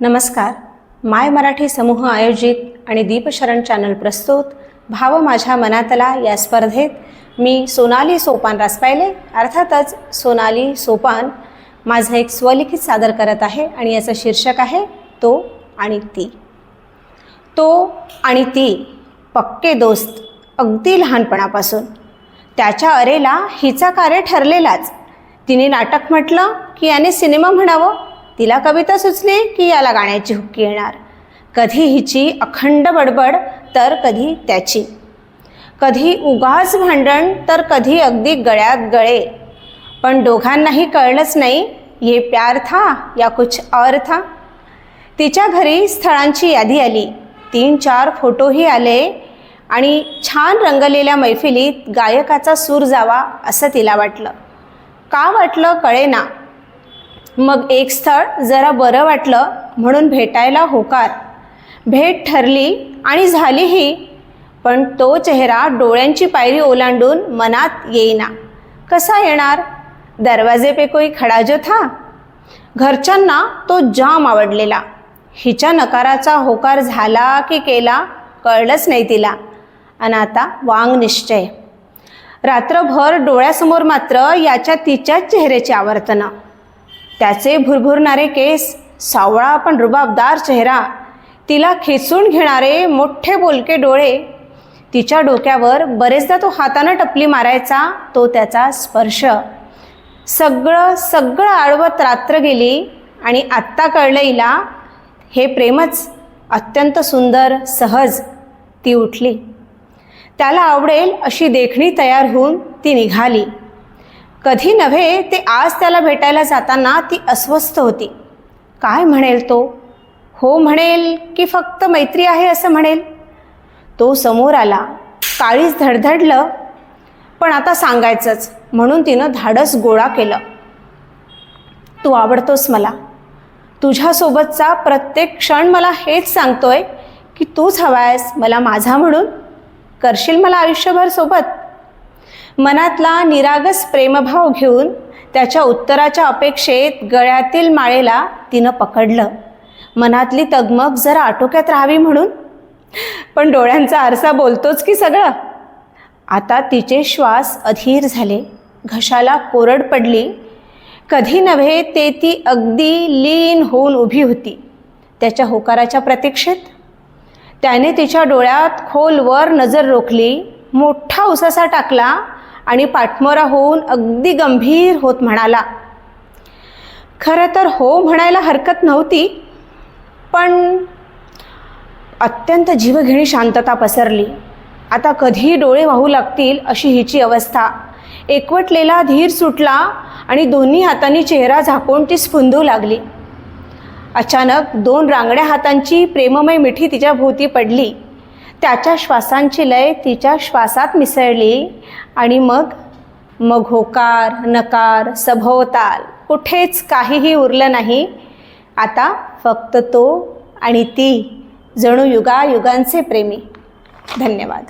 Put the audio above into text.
नमस्कार. माय मराठी समूह आयोजित आणि दीपशरण चॅनल प्रस्तुत भाव माझ्या मनातला या स्पर्धेत मी सोनाली सोपान रासपायले अर्थातच सोनाली सोपान माझं एक स्वलिखित सादर करत आहे आणि याचं शीर्षक आहे तो आणि ती. तो आणि ती पक्के दोस्त अगदी लहानपणापासून. त्याच्या अरेला हिचा कार्य ठरलेलाच. तिने नाटक म्हटलं की याने सिनेमा म्हणावं? तिला कविता सुचली की याला गाण्याची हुक्की येणार. कधी हिची अखंड बडबड तर कधी त्याची. कधी उगाच भांडण तर कधी अगदी गळ्यात गळे. पण दोघांनाही कळलंच नाही ये प्यार था या कुछ और था. तिच्या घरी स्थळांची यादी आली. तीन चार फोटोही आले आणि छान रंगलेल्या मैफिलीत गायकाचा सूर जावा असं तिला वाटलं. का वाटलं कळेना मग एक स्थळ जरा बरं वाटलं म्हणून भेटायला होकार. भेट ठरली आणि झालीही पण तो चेहरा डोळ्यांची पायरी ओलांडून मनात येईना. कसा येणार? दरवाजे पे कोई खडा जो था? घरच्यांना तो जाम आवडलेला. हिच्या नकाराचा होकार झाला की केला कळलंच नाही तिला. आणि आता वांग निश्चय. रात्रभर डोळ्यासमोर मात्र याच्या तिच्याच चेहऱ्याची आवर्तनं. त्याचे भुरभुरणारे केस सावळा पण रुबाबदार चेहरा तिला खेचून घेणारे मोठे बोलके डोळे तिच्या डोक्यावर बरेचदा तो हातानं टपली मारायचा तो त्याचा स्पर्श. सगळं सगळं आळवत रात्र गेली आणि आत्ता कळलं हिला हे प्रेमच अत्यंत सुंदर सहज ती उठली. त्याला आवडेल अशी देखणी तयार होऊन ती निघाली. कधी नव्हे ते आज त्याला भेटायला जाताना ती अस्वस्थ होती. काय म्हणेल तो? हो म्हणेल की फक्त मैत्री आहे असं म्हणेल? तो समोर आला. काळीच धडधडलं. पण आता सांगायचंच. म्हणून तिनं धाडस गोळा केलं. तू आवडतोस मला. तुझ्यासोबतचा प्रत्येक क्षण मला हेच सांगतोय की तूच हवा आहेस मला माझा म्हणून. करशील मला आयुष्यभर सोबत? मनातला निरागस प्रेमभाव घेऊन त्याच्या उत्तराच्या अपेक्षेत गळ्यातील माळेला तिनं पकडलं. मनातली तगमग जरा आटोक्यात राहावी म्हणून? पण डोळ्यांचा आरसा बोलतोच की सगळं? आता तिचे श्वास अधीर झाले. घशाला कोरड पडली. कधी नव्हे ते ती अगदी लीन होऊन उभी होती. त्याच्या होकाराच्या प्रतीक्षेत? त्याने तिच्या डोळ्यात खोलवर नजर रोखली. मोठा उसासा टाकला. आणि पाठमोरा होऊन अगदी गंभीर होत म्हणाला. खरं तर हो म्हणायला हरकत नव्हती पण अत्यंत जीवघेणी शांतता पसरली. आता कधी डोळे वाहू लागतील अशी हिची अवस्था. एकवटलेला धीर सुटला आणि दोन्ही हातांनी चेहरा झाकून ती स्फुंदू लागली. अचानक दोन रांगड्या हातांची प्रेममय मिठी तिच्या भोवती पडली. त्याच्या श्वासांची लय तिच्या श्वासात मिसळली आणि मग मग होकार नकार सभोवताल कुठेच काहीही उरलं नाही. आता फक्त तो आणि ती जणू युगायुगांचे प्रेमी. धन्यवाद.